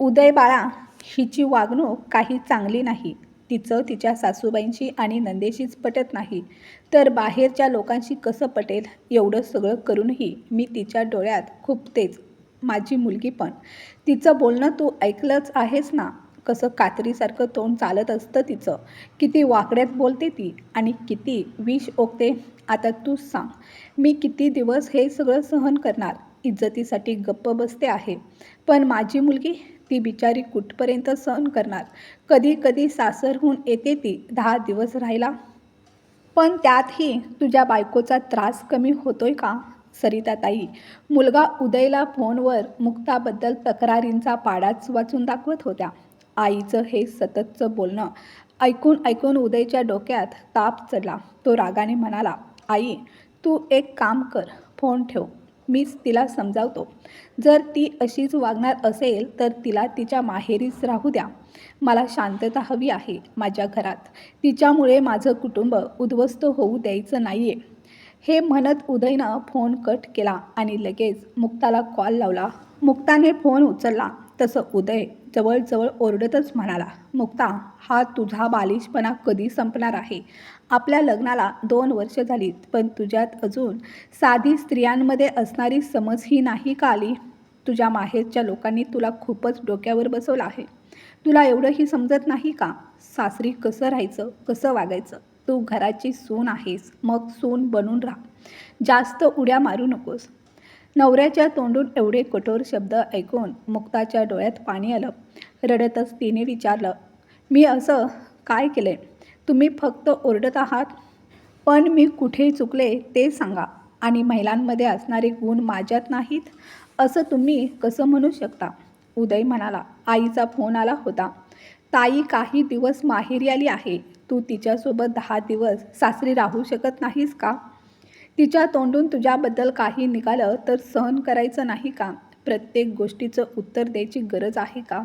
उदय बाळा हिची वागणूक काही चांगली नाही. तिचं तिच्या सासूबाईंशी आणि नंदेशीच पटत नाही. तर बाहेरच्या लोकांशी कसं पटेल? एवढं सगळं करूनही मी तिच्या डोळ्यात खूप तेच माझी मुलगी पण. तिचं बोलणं तू ऐकलंच आहेस ना? कसं कात्रीसारखं तोंड चालत असतं तिचं. किती वाकड्यात बोलते ती आणि किती विष ओकते. आता तूच सांग मी किती दिवस हे सगळं सहन करणार? इज्जतीसाठी गप्प बसते आहे. पण माझी मुलगी ती बिचारी कुठपर्यंत सहन करणार? कधी कधी सासरहून येते ती. दहा दिवस राहिला. पण त्यातही तुझ्या बायकोचा त्रास कमी होतोय का? सरिताताई मुलगा उदयला फोनवर मुक्ताबद्दल तक्रारींचा पाडाच वाचून दाखवत होत्या. आईचं हे सततचं बोलणं ऐकून ऐकून उदयच्या डोक्यात ताप चढला. तो रागाने म्हणाला आई तू एक काम कर. फोन ठेव. मीच तिला समजावतो. जर ती अशीच वागणार असेल तर तिला तिच्या माहेरीच राहू द्या. मला शांतता हवी आहे माझ्या घरात. तिच्यामुळे माझं कुटुंब उद्ध्वस्त होऊ द्यायचं नाही आहे हे म्हणत उदयनं फोन कट केला आणि लगेच मुक्ताला कॉल लावला. मुक्ताने फोन उचलला. तसं उदय जवळजवळ ओरडतच म्हणाला मुक्ता हा तुझा बालिशपणा कधी संपणार आहे? आपल्या लग्नाला दोन वर्ष झालीत पण तुझ्यात अजून साधी स्त्रियांमध्ये असणारी समज ही नाही का आली? तुझ्या माहेरच्या लोकांनी तुला खूपच डोक्यावर बसवलं आहे. तुला एवढंही समजत नाही का? सासरी कसं राहायचं कसं वागायचं? तू घराची सून आहेस मग सून बनून राहा. जास्त उड्या मारू नकोस. नवऱ्याच्या तोंडून एवढे कठोर शब्द ऐकून मुक्ताच्या डोळ्यात पाणी आलं. रडतच तिने विचारलं मी असं काय केलं तुम्ही फक्त ओरडत आहात? पण मी कुठे चुकले ते सांगा. आणि महिलांमध्ये असणारे गुण माझ्यात नाहीत? असं तुम्ही कसं म्हणू शकता? उदय म्हणाला. आईचा फोन आला होता. ताई काही दिवस माहेरी आली आहे. तू तिच्यासोबत दहा दिवस सासरी राहू शकत नाहीस का? तिच्या तोंडून तुझ्याबद्दल काही निघालं तर सहन करायचं नाही का? प्रत्येक गोष्टीचं उत्तर द्यायची गरज आहे का?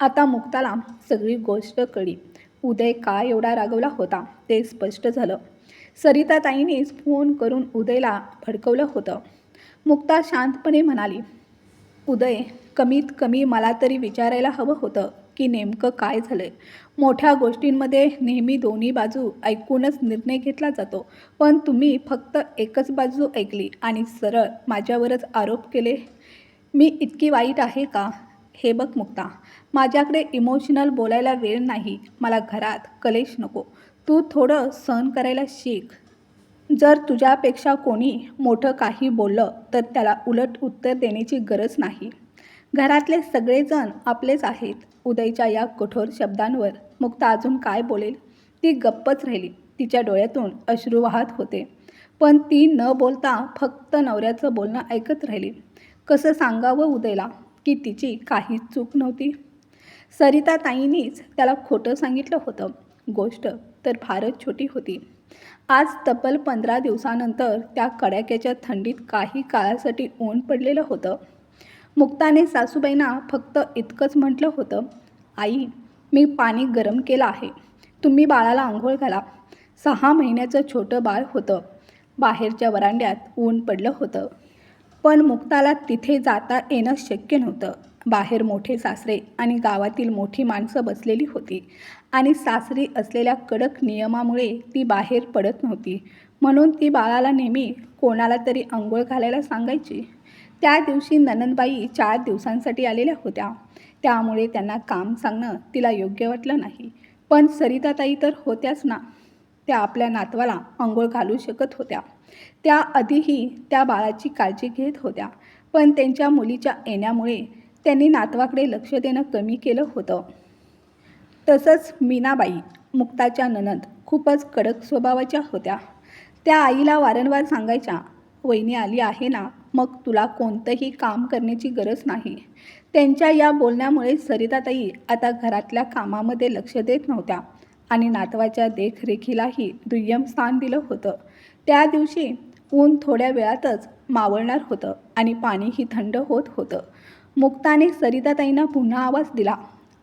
आता मुक्ताला सगळी गोष्ट कळी. उदय का एवढा रागवला होता? ते स्पष्ट झालं. सरिताताईंनीच फोन करून उदयला भडकवलं होतं. मुक्ता शांतपणे म्हणाली उदय कमीत कमी मला तरी विचारायला हवं होतं. की नेमकं काय झालं आहे मोठ्या गोष्टींमध्ये नेहमी दोन्ही बाजू ऐकूनच निर्णय घेतला जातो. पण तुम्ही फक्त एकच बाजू ऐकली आणि सरळ माझ्यावरच आरोप केले मी इतकी वाईट आहे का? हे बघ मुक्ता माझ्याकडे इमोशनल बोलायला वेळ नाही मला घरात कलेश नको. तू थोडं सहन करायला शिक. जर तुझ्यापेक्षा कोणी मोठं काही बोललं तर त्याला उलट उत्तर देण्याची गरज नाही. घरातले सगळेजण आपलेच आहेत. उदयच्या या कठोर शब्दांवर मुक्ता अजून काय बोलेल? ती गप्पच राहिली. तिच्या डोळ्यातून अश्रू वाहत होते. पण ती न बोलता फक्त नवऱ्याचं बोलणं ऐकत राहिली. कसं सांगावं उदयला की तिची काहीच चूक नव्हती? सरिता ताईंनीच त्याला खोटं सांगितलं होतं. गोष्ट तर फारच छोटी होती. आज तब्बल पंधरा दिवसानंतर त्या कडाक्याच्या थंडीत काही काळासाठी ऊन पडलेलं होतं. मुक्ताने सासूबाईंना फक्त इतकंच म्हटलं होतं आई मी पाणी गरम केलं आहे. तुम्ही बाळाला आंघोळ घाला. सहा महिन्याचं छोटं बाळ होतं. बाहेरच्या वरांड्यात ऊन पडलं होतं. पण मुक्ताला तिथे जाता येणं शक्य नव्हतं. बाहेर मोठे सासरे आणि गावातील मोठी माणसं बसलेली होती आणि सासरी असलेल्या कडक नियमामुळे ती बाहेर पडत नव्हती. म्हणून ती बाळाला नेहमी कोणाला तरी आंघोळ घालायला सांगायची. त्या दिवशी ननंदबाई चार दिवसांसाठी आलेल्या होत्या. त्यामुळे त्यांना काम सांगणं तिला योग्य वाटलं नाही. पण सरिताताई तर होत्याच ना. त्या आपल्या नातवाला आंघोळ घालू शकत होत्या. त्या आधीही त्या बाळाची काळजी घेत होत्या. पण त्यांच्या मुलीच्या येण्यामुळे त्यांनी नातवाकडे लक्ष देणं कमी केलं होतं. तसंच मीनाबाई मुक्ताच्या ननंद खूपच कडक स्वभावाच्या होत्या. त्या आईला वारंवार सांगायच्या वहिनी आली आहे ना मग तुला कोणतंही काम करण्याची गरज नाही. त्यांच्या या बोलण्यामुळे सरिताताई आता घरातल्या कामामध्ये लक्ष देत नव्हत्या आणि नातवाच्या देखरेखीलाही दुय्यम स्थान दिलं होतं. त्या दिवशी ऊन थोड्या वेळातच मावळणार होतं आणि पाणीही थंड होत होतं. मुक्ताने सरिताताईंना पुन्हा आवाज दिला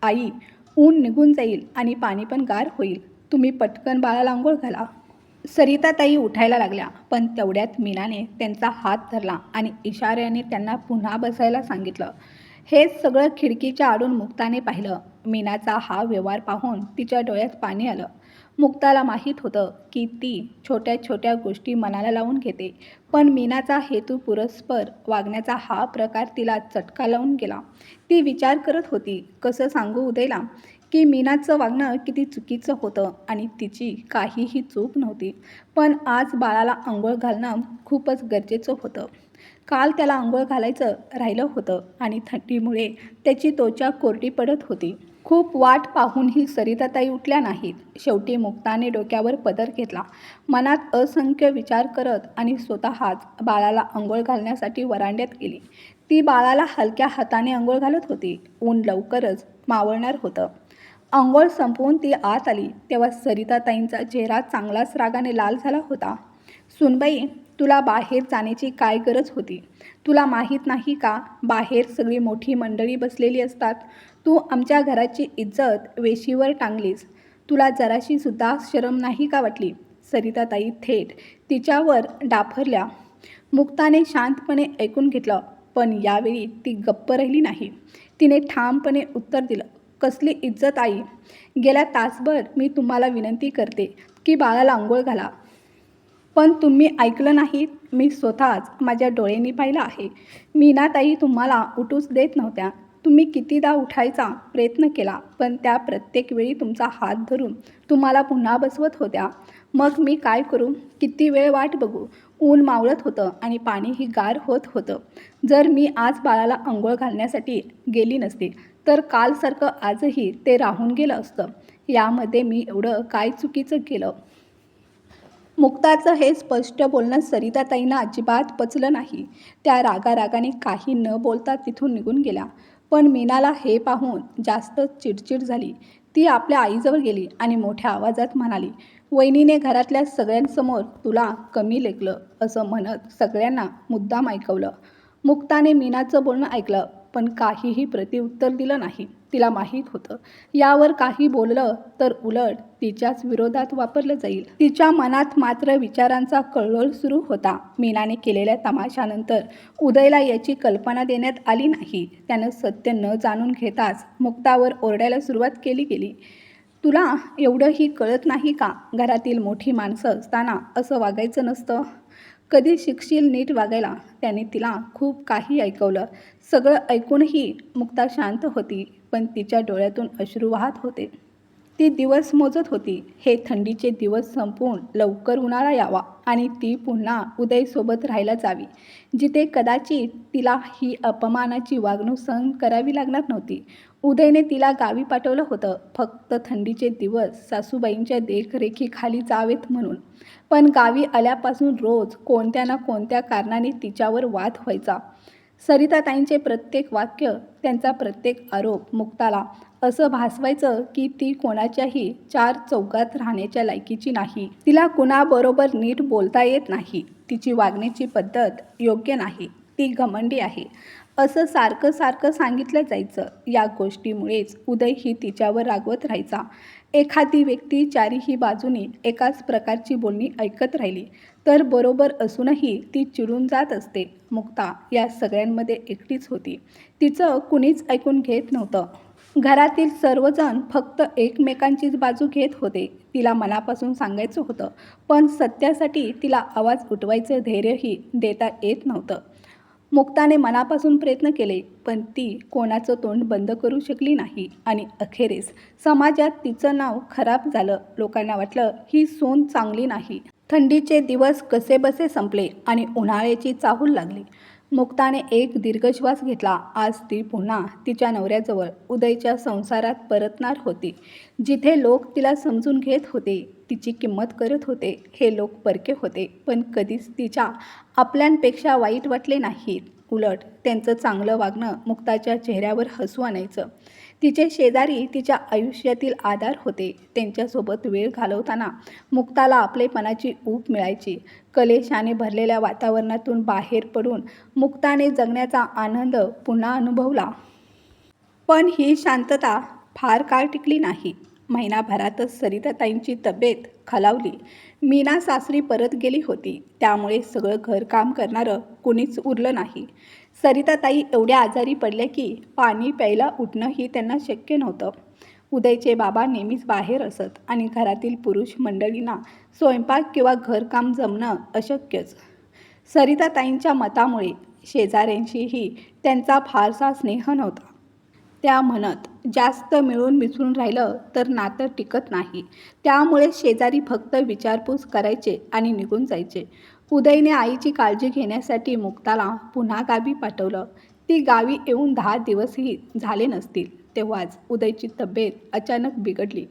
आई ऊन निघून जाईल आणि पाणी पण गार होईल. तुम्ही पटकन बाळाला आंघोळ घाला. सरिताताई उठायला लागल्या पण तेवढ्यात मीनाने त्यांचा हात धरला आणि इशाऱ्याने त्यांना पुन्हा बसायला सांगितलं. हे सगळं खिडकीच्या आडून मुक्ताने पाहिलं. मीनाचा हा व्यवहार पाहून तिच्या डोळ्यात पाणी आलं. मुक्ताला माहीत होतं की ती छोट्या छोट्या गोष्टी मनाला लावून घेते पण मीनाचा हेतू पुरस्पर वागण्याचा हा प्रकार तिला चटका लावून गेला. ती विचार करत होती कसं सांगू उदयला? की मीनाचं वागणं किती चुकीचं होतं आणि तिची काहीही चूक नव्हती. पण आज बाळाला आंघोळ घालणं खूपच गरजेचं होतं. काल त्याला आंघोळ घालायचं राहिलं होतं आणि थंडीमुळे त्याची त्वचा कोरडी पडत होती. खूप वाट पाहूनही सरिताताई उठल्या नाहीत. शेवटी मुक्ताने डोक्यावर पदर घेतला. मनात असंख्य विचार करत आणि स्वतःच बाळाला आंघोळ घालण्यासाठी वरांड्यात गेली. ती बाळाला हलक्या हाताने आंघोळ घालत होती. ऊन लवकरच मावळणार होतं. आंघोळ संपवून ती आत आली. तेव्हा सरिताताईंचा चेहरा चांगलाच रागाने लाल झाला होता. सुनबाई तुला बाहेर जाण्याची काय गरज होती? तुला माहीत नाही का? बाहेर सगळी मोठी मंडळी बसलेली असतात. तू आमच्या घराची इज्जत वेशीवर टांगलीस. तुला जराशी सुद्धा शरम नाही का वाटली? सरिताताई थेट तिच्यावर डाफरल्या. मुक्ताने शांतपणे ऐकून घेतलं पण यावेळी ती गप्प राहिली नाही. तिने ठामपणे उत्तर दिलं कसली इज्जत आई? गेल्या तासभर मी तुम्हाला विनंती करते की बाळाला आंघोळ घाला. पण तुम्ही ऐकलं नाही मी स्वतःच माझ्या डोळ्यांनी पाहिलं आहे. मीनाताई तुम्हाला उठूच देत नव्हत्या. तुम्ही कितीदा उठायचा प्रयत्न केला पण त्या प्रत्येक वेळी तुमचा हात धरून तुम्हाला पुन्हा बसवत होत्या. मग मी काय करू? किती वेळ वाट बघू? ऊन मावळत होतं आणि पाणीही गार होत होतं. जर मी आज बाळाला आंघोळ घालण्यासाठी गेली नसते तर कालसारखं आजही ते राहून गेलं असतं. यामध्ये मी एवढं काय चुकीचं केलं? मुक्ताचं हे स्पष्ट बोलणं सरिताताईंना अजिबात पचलं नाही. त्या रागारागाने काही न बोलता तिथून निघून गेल्या. पण मीनाला हे पाहून जास्त चिडचिड झाली. ती आपल्या आईजवळ गेली आणि मोठ्या आवाजात म्हणाली वहिनीने घरातल्या सगळ्यांसमोर तुला कमी लेखलं असं म्हणत सगळ्यांना मुद्दाम ऐकवलं. मुक्ताने मीनाचं बोलणं ऐकलं. पण काहीही प्रतिउत्तर दिलं नाही. तिला माहीत होतं. यावर काही बोललं तर उलट तिच्याच विरोधात वापरलं जाईल. तिच्या मनात मात्र विचारांचा कळवळ सुरू होता. मीनाने केलेल्या तमाशानंतर उदयला याची कल्पना देण्यात आली नाही. त्यानं सत्य न जाणून घेताच मुक्तावर ओरडायला सुरुवात केली गेली. तुला एवढंही कळत नाही का? घरातील मोठी माणसं असताना असं वागायचं नसतं. कधी शिकशील नीट वागायला? त्याने तिला खूप काही ऐकवलं. सगळं ऐकूनही मुक्ता शांत होती पण तिच्या डोळ्यातून अश्रू वाहत होते. ती दिवस मोजत होती. हे थंडीचे दिवस संपवून लवकर उन्हाळा यावा आणि ती पुन्हा उदयसोबत राहायला जावी. जिथे कदाचित तिला ही अपमानाची वागणूक सहन करावी लागणार नव्हती. उदयने तिला गावी पाठवलं होतं. फक्त थंडीचे दिवस सासूबाईंच्या देखरेखीखाली जावेत म्हणून. पण गावी आल्यापासून रोज कोणत्या ना कोणत्या कारणाने तिच्यावर वाद व्हायचा. सरिताताईंचे प्रत्येक वाक्य त्यांचा प्रत्येक आरोप मुक्ताला असं भासवायचं की ती कोणाच्याही चार चौकात राहण्याच्या लायकीची नाही. तिला कुणाबरोबर नीट बोलता येत नाही. तिची वागण्याची पद्धत योग्य नाही. ती घमंडी आहे. असं सारखं सारखं सांगितलं जायचं. या गोष्टीमुळेच उदय ही तिच्यावर रागवत राहायचा. एखादी व्यक्ती चारीही बाजूने एकाच प्रकारची बोलणी ऐकत राहिली. तर बरोबर असूनही ती चिडून जात असते. मुक्ता या सगळ्यांमध्ये एकटीच होती. तिचं कुणीच ऐकून घेत नव्हतं. घरातील सर्वजण फक्त एकमेकांचीच बाजू घेत होते. तिला मनापासून सांगायचं होतं पण सत्यासाठी तिला आवाज उठवायचं धैर्यही देता येत नव्हतं. मुक्ताने मनापासून प्रयत्न केले पण ती कोणाचं तोंड बंद करू शकली नाही. आणि अखेरीस समाजात तिचं नाव खराब झालं. लोकांना वाटलं ही सून चांगली नाही. थंडीचे दिवस कसेबसे संपले आणि उन्हाळ्याची चाहूल लागली. मुक्ताने एक दीर्घ श्वास घेतला. आज ती पुन्हा तिच्या नवऱ्याजवळ उदयच्या संसारात परतणार होती. जिथे लोक तिला समजून घेत होते तिची किंमत करत होते हे लोक परके होते. पण कधीच तिच्या आपल्यांपेक्षा वाईट वाटले नाहीत. उलट त्यांचं चांगलं वागणं मुक्ताच्या चेहऱ्यावर हसू आणायचं. तिचे शेजारी तिच्या आयुष्यातील आधार होते. त्यांच्यासोबत वेळ घालवताना मुक्ताला आपलेपणाची ऊब मिळायची. कलेशाने भरलेल्या वातावरणातून बाहेर पडून मुक्ताने जगण्याचा आनंद पुन्हा अनुभवला. पण ही शांतता फार काळ टिकली नाही. महिनाभरातच सरिताताईंची तब्येत खालावली. मीना सासरी परत गेली होती. त्यामुळे सगळं घरकाम करणारं कुणीच उरलं नाही. सरिताताई एवढ्या आजारी पडल्या की पाणी प्यायला उठणंही त्यांना शक्य नव्हतं. उदयचे बाबा नेहमीच बाहेर असत आणि घरातील पुरुष मंडळींना स्वयंपाक किंवा घरकाम जमणं अशक्यच. सरिताताईंच्या मतामुळे शेजाऱ्यांशीही त्यांचा फारसा स्नेह नव्हता. त्या म्हणत जास्त मिळून मिसळून राहिलं तर नातं टिकत नाही. त्यामुळे शेजारी फक्त विचारपूस करायचे आणि निघून जायचे. उदयने आईची काळजी घेण्यासाठी मुक्ताला पुन्हा गावी पाठवलं. ती गावी येऊन दहा दिवसही झाले नसतील तेव्हाच उदयची तब्येत अचानक बिघडली.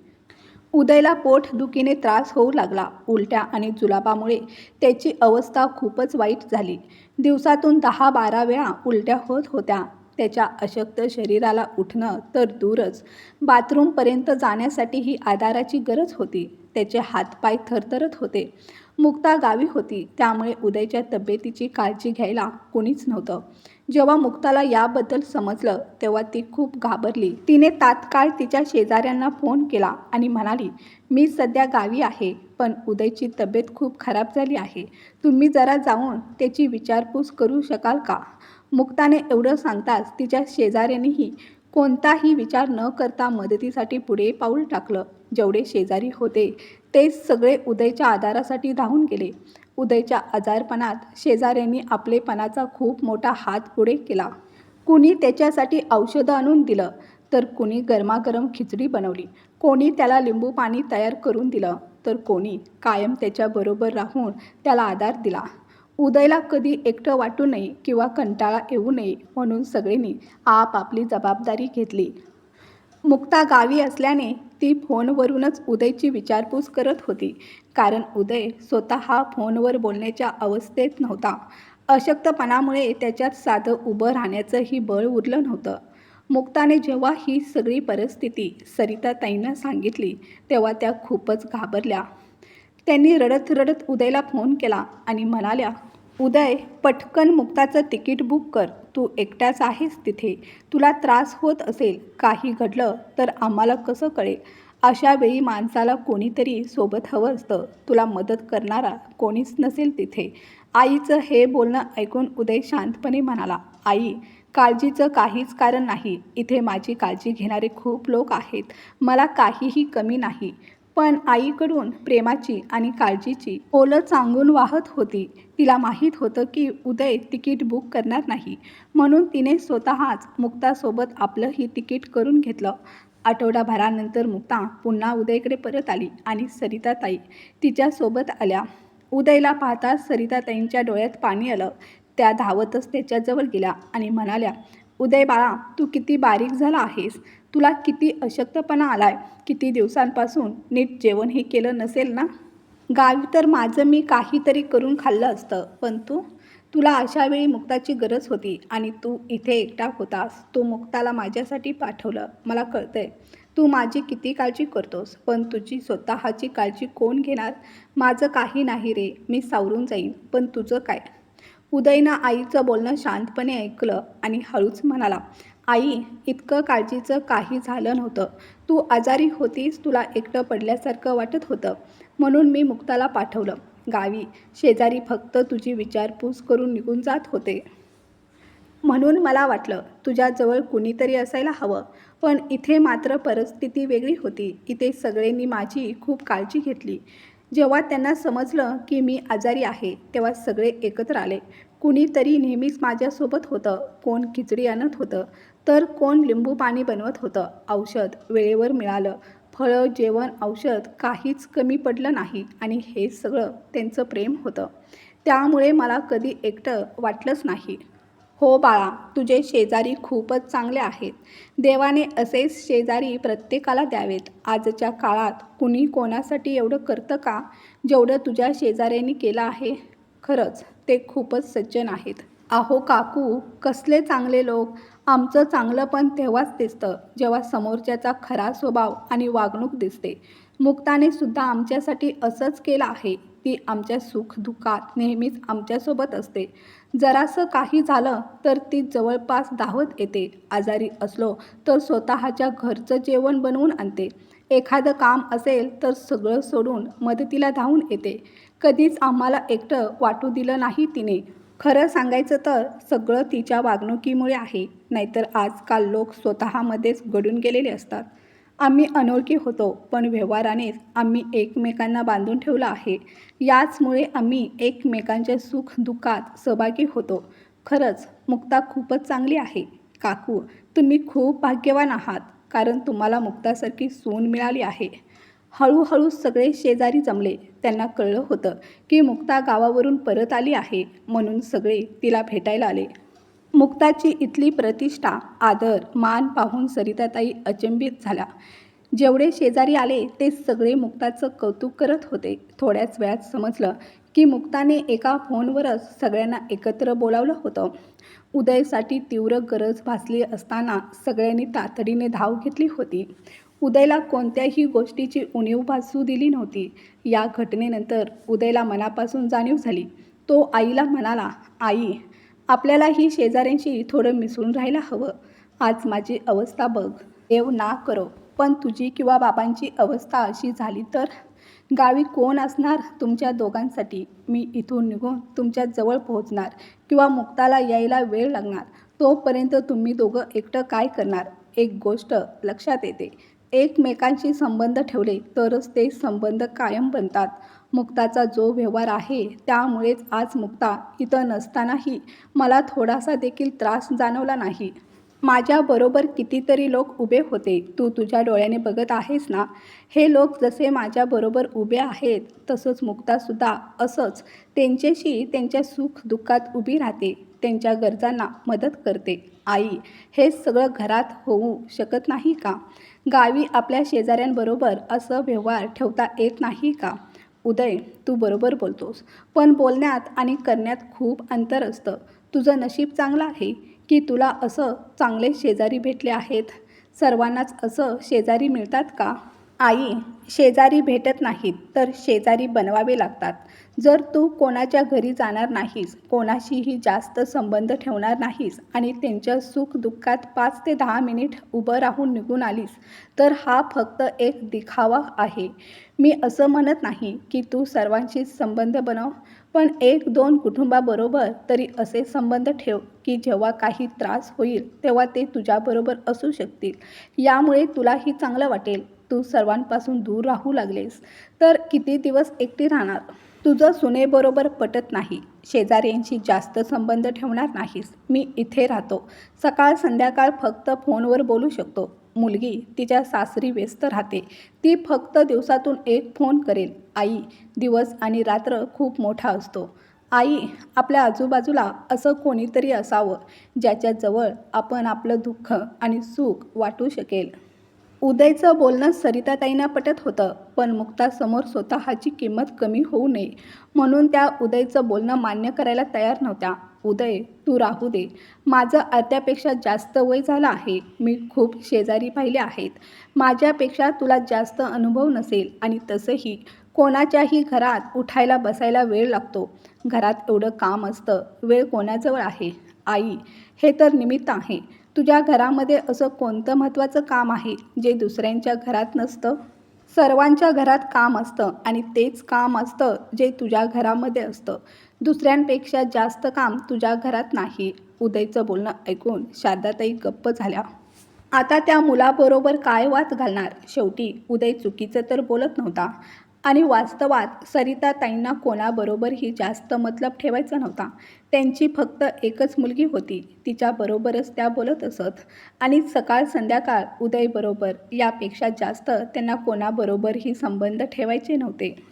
उदयला पोटदुखीने त्रास होऊ लागला. उलट्या आणि जुलाबामुळे त्याची अवस्था खूपच वाईट झाली. दिवसातून दहा बारा वेळा उलट्या होत होत्या. त्याच्या अशक्त शरीराला उठणं तर दूरच. बाथरूमपर्यंत जाण्यासाठी ही आधाराची गरज होती. त्याचे हातपाय थरथरत होते. मुक्ता गावी होती. त्यामुळे उदयच्या तब्येतीची काळजी घ्यायला कोणीच नव्हतं. जेव्हा मुक्ताला याबद्दल समजलं तेव्हा ती खूप घाबरली. तिने तात्काळ तिच्या शेजाऱ्यांना फोन केला आणि म्हणाली मी सध्या गावी आहे पण उदयची तब्येत खूप खराब झाली आहे. तुम्ही जरा जाऊन त्याची विचारपूस करू शकाल का? मुक्ताने एवढं सांगताच तिच्या शेजाऱ्यांनीही कोणताही विचार न करता मदतीसाठी पुढे पाऊल टाकलं. जेवढे शेजारी होते ते सगळे उदयच्या आधारासाठी धावून गेले. उदयच्या आजारपणात शेजाऱ्यांनी आपलेपणाचा खूप मोठा हात पुढे केला. कुणी त्याच्यासाठी औषधं आणून दिलं तर कुणी गरमागरम खिचडी बनवली. कोणी त्याला लिंबू पाणी तयार करून दिलं तर कोणी कायम त्याच्याबरोबर राहून त्याला आधार दिला. उदयला कधी एकटं वाटू नये किंवा कंटाळा येऊ नये म्हणून सगळ्यांनी आपापली जबाबदारी घेतली. मुक्ता गावी असल्याने ती फोनवरूनच उदयची विचारपूस करत होती. कारण उदय स्वतः फोनवर बोलण्याच्या अवस्थेत नव्हता. अशक्तपणामुळे त्याच्यात साधं उभं राहण्याचंही बळ उरलं नव्हतं. मुक्ताने जेव्हा ही सगळी परिस्थिती सरिताताईंना सांगितली तेव्हा त्या खूपच घाबरल्या. त्यांनी रडत रडत उदयला फोन केला आणि म्हणाल्या उदय पटकन मुक्ताचं तिकीट बुक कर. तू एकट्याच आहेस तिथे. तुला त्रास होत असेल काही घडलं तर आम्हाला कसं कळेल? अशा वेळी माणसाला कोणीतरी सोबत हवं असतं. तुला मदत करणारा कोणीच नसेल तिथे. आईचं हे बोलणं ऐकून उदय शांतपणे म्हणाला आई काळजीचं काहीच कारण नाही. इथे माझी काळजी घेणारे खूप लोक आहेत. मला काहीही कमी नाही. पण आईकडून प्रेमाची आणि काळजीची ओलं चांगून वाहत होती. तिला माहीत होतं की उदय तिकीट बुक करणार नाही. म्हणून तिने स्वतःच मुक्तासोबत आपलंही तिकीट करून घेतलं. आठवडाभरानंतर मुक्ता पुन्हा उदयकडे परत आली आणि सरिताताई तिच्यासोबत आल्या. उदयला पाहता सरिताताईंच्या डोळ्यात पाणी आलं. त्या धावतच त्याच्याजवळ गेल्या आणि म्हणाल्या उदय बाळा तू किती बारीक झाला आहेस. तुला किती अशक्तपणा आलाय? किती दिवसांपासून नीट जेवणही केलं नसेल ना? गावी तर माझं मी काहीतरी करून खाल्लं असतं पण तू? तुला अशा वेळी मुक्ताची गरज होती आणि तू इथे एकटा होतास. तू मुक्ताला माझ्यासाठी पाठवलं. मला कळतंय. तू माझी किती काळजी करतोस पण तुझी स्वतःची काळजी कोण घेणार? माझं काही नाही रे मी सावरून जाईन. पण तुझं काय? उदयनं आईचं बोलणं शांतपणे ऐकलं आणि हळूच म्हणाला आई इतकं काळजीचं काही झालं नव्हतं. तू आजारी होतीस तुला एकटं पडल्यासारखं वाटत होतं. म्हणून मी मुक्ताला पाठवलं. गावी शेजारी फक्त तुझी विचारपूस करून निघून जात होते. म्हणून मला वाटलं तुझ्याजवळ कुणीतरी असायला हवं. पण इथे मात्र परिस्थिती वेगळी होती. इथे सगळ्यांनी माझी खूप काळजी घेतली. जेव्हा त्यांना समजलं की मी आजारी आहे तेव्हा सगळे एकत्र आले. कुणीतरी नेहमीच माझ्यासोबत होतं. कोण खिचडी आणत होतं. तर कोण लिंबू पाणी बनवत होतं? औषध वेळेवर मिळालं. फळं जेवण औषध काहीच कमी पडलं नाही आणि हे सगळं त्यांचं प्रेम होतं. त्यामुळे मला कधी एकटं वाटलंच नाही. हो बाळा तुझे शेजारी खूपच चांगले आहेत. देवाने असेच शेजारी प्रत्येकाला द्यावेत. आजच्या काळात कुणी कोणासाठी एवढं करतं का? जेवढं तुझ्या शेजाऱ्यांनी केलं आहे. खरंच ते खूपच सज्जन आहेत. अहो काकू कसले चांगले लोक. आमचं चांगलं पण तेव्हाच दिसतं जेव्हा समोरच्याचा खरा स्वभाव आणि वागणूक दिसते. मुक्ताने सुद्धा आमच्यासाठी असंच केलं आहे ती आमच्या सुख दुःखात नेहमीच आमच्यासोबत असते. जरासं काही झालं तर ती जवळपास धावत येते. आजारी असलो तर स्वतःच्या घरचं जेवण बनवून आणते. एखादं काम असेल तर सगळं सोडून मदतीला धावून येते. कधीच आम्हाला एकटं वाटू दिलं नाही तिने. खरं सांगायचं तर सगळं तिच्या वागणुकीमुळे आहे. नाहीतर आजकाल लोक स्वतःमध्येच घडून गेलेले असतात. आम्ही अनोळखी होतो पण व्यवहारानेच आम्ही एकमेकांना बांधून ठेवलं आहे. याचमुळे आम्ही एकमेकांच्या सुख दुःखात सहभागी होतो. खरंच मुक्ता खूपच चांगली आहे. काकू तुम्ही खूप भाग्यवान आहात कारण तुम्हाला मुक्तासारखी सून मिळाली आहे. हळूहळू सगळे शेजारी जमले. त्यांना कळलं होतं की मुक्ता गावावरून परत आली आहे म्हणून सगळे तिला भेटायला आले. मुक्ताची इथली प्रतिष्ठा आदर मान पाहून सरिताताई अचंबित झाल्या. जेवढे शेजारी आले ते सगळे मुक्ताचं कौतुक करत होते. थोड्याच वेळात समजलं की मुक्ताने एका फोनवरच सगळ्यांना एकत्र बोलावलं होतं. उदयसाठी तीव्र गरज भासली असताना सगळ्यांनी तातडीने धाव घेतली होती. उदयला कोणत्याही गोष्टीची उणीव भासू दिली नव्हती. या घटनेनंतर उदयला मनापासून जाणीव झाली. तो आईला म्हणाला आई आपल्याला ही शेजाऱ्यांशी थोडं मिसळून राहायला हवं. आज माझी अवस्था बघ. देव ना करो. पण तुझी किंवा बाबांची अवस्था अशी झाली तर गावी कोण असणार तुमच्या दोघांसाठी? मी इथून निघून तुमच्या जवळ पोहोचणार किंवा मुक्ताला यायला वेळ लागणार? तोपर्यंत तुम्ही दोघं एकटं काय करणार? एक गोष्ट लक्षात येते. एकमेकांशी संबंध ठेवले तरच ते संबंध कायम बनतात. मुक्ताचा जो व्यवहार आहे त्यामुळेच आज मुक्ता इथं नसतानाही मला थोडासा देखील त्रास जाणवला नाही. माझ्याबरोबर कितीतरी लोक उभे होते. तू तुझ्या डोळ्याने बघत आहेस ना? हे लोक जसे माझ्याबरोबर उभे आहेत तसंच मुक्तासुद्धा असंच त्यांच्याशी त्यांच्या सुख दुःखात उभी राहते त्यांच्या गरजांना मदत करते. आई हे सगळं घरात होऊ शकत नाही का? गावी आपल्या शेजाऱ्यांबरोबर असं व्यवहार ठेवता येत नाही का? उदय तू बरोबर बोलतोस पण बोलण्यात आणि करण्यात खूप अंतर असतं. तुझं नशीब चांगलं आहे. की तुला असं चांगले शेजारी भेटले आहेत? सर्वांनाच असं शेजारी मिळतात का? आई शेजारी भेटत नाहीत तर शेजारी बनवावे लागतात. जर तू कोणाच्या घरी जाणार नाहीस कोणाशीही जास्त संबंध ठेवणार नाहीस आणि त्यांच्या सुख दुःखात पाच ते दहा मिनिट उभं राहून निघून आलीस तर हा फक्त एक दिखावा आहे. मी असं म्हणत नाही की तू सर्वांशी संबंध बनव. पण एक दोन कुटुंबाबरोबर तरी असे संबंध ठेव की जेव्हा काही त्रास होईल तेव्हा ते तुझ्याबरोबर असू शकतील. यामुळे तुलाही चांगलं वाटेल. तू सर्वांपासून दूर राहू लागलेस. तर किती दिवस एकटी राहणार? तुझं सुनेबरोबर पटत नाही. शेजाऱ्यांशी जास्त संबंध ठेवणार नाहीस. मी इथे राहतो. सकाळ संध्याकाळ फक्त फोनवर बोलू शकतो. मुलगी तिच्या सासरी व्यस्त राहते. ती फक्त दिवसातून एक फोन करेल आई. दिवस आणि रात्र खूप मोठा असतो. आई आपल्या आजूबाजूला असं कोणीतरी असावं ज्याच्याजवळ आपण आपलं दुःख आणि सुख वाटू शकेल. उदयचं बोलणं सरिताताईंना पटत होतं पण मुक्तासमोर स्वतःची किंमत कमी होऊ नये म्हणून त्या उदयचं बोलणं मान्य करायला तयार नव्हत्या. उदय तू राहू दे. माझं अर्ध्यापेक्षा जास्त वय झालं आहे. मी खूप शेजारी पाहिले आहेत. माझ्यापेक्षा तुला जास्त अनुभव नसेल आणि तसंही कोणाच्याही घरात उठायला बसायला वेळ लागतो. घरात एवढं काम असतं. वेळ कोणाजवळ आहे? आई हे तर निमित्त आहे. तुझ्या घरामध्ये असं कोणतं महत्त्वाचं काम आहे जे दुसऱ्यांच्या घरात नसतं? सर्वांच्या घरात काम असतं आणि तेच काम असतं जे तुझ्या घरामध्ये असतं. दुसऱ्यांपेक्षा जास्त काम तुझ्या घरात नाही. उदयचं बोलणं ऐकून शारदाताई गप्प झाल्या. आता त्या मुलाबरोबर काय वाद घालणार? शेवटी उदय चुकीचं तर बोलत नव्हता. आणि वास्तवात सरिताताईंना कोणाबरोबरही जास्त मतलब ठेवायचा नव्हता. त्यांची फक्त एकच मुलगी होती. तिच्याबरोबरच त्या बोलत असत. आणि सकाळ संध्याकाळ उदयबरोबर यापेक्षा जास्त त्यांना कोणाबरोबरही संबंध ठेवायचे नव्हते.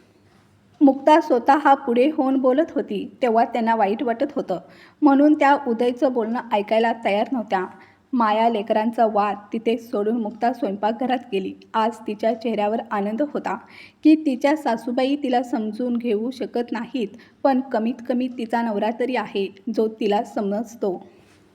मुक्ता स्वतः हा पुढे होऊन बोलत होती तेव्हा त्यांना वाईट वाटत होतं. म्हणून त्या उदयचं बोलणं ऐकायला तयार नव्हत्या. माया लेकरांचा वाद तिथे सोडून मुक्ता स्वयंपाकघरात गेली. आज तिच्या चेहऱ्यावर आनंद होता की तिच्या सासूबाई तिला समजून घेऊ शकत नाहीत पण कमीत कमी तिचा नवरा तरी आहे जो तिला समजतो.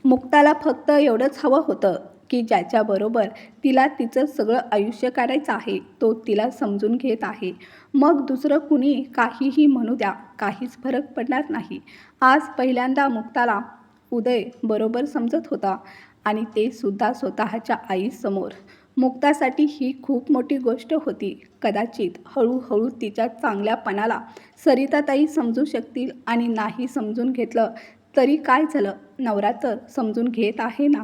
मुक्ताला फक्त एवढंच हवं होतं. की ज्याच्याबरोबर तिला तिचं सगळं आयुष्य काढायचं आहे तो तिला समजून घेत आहे. मग दुसरं कुणी काहीही म्हणू द्या काहीच फरक पडणार नाही. आज पहिल्यांदा मुक्ताला उदय बरोबर समजत होता आणि ते सुद्धा स्वतःच्या आईसमोर. मुक्तासाठी ही खूप मोठी गोष्ट होती. कदाचित हळूहळू तिच्या चांगल्यापणाला सरिताताई समजू शकतील आणि नाही समजून घेतलं तरी काय झालं? नवरा तर समजून घेत आहे ना?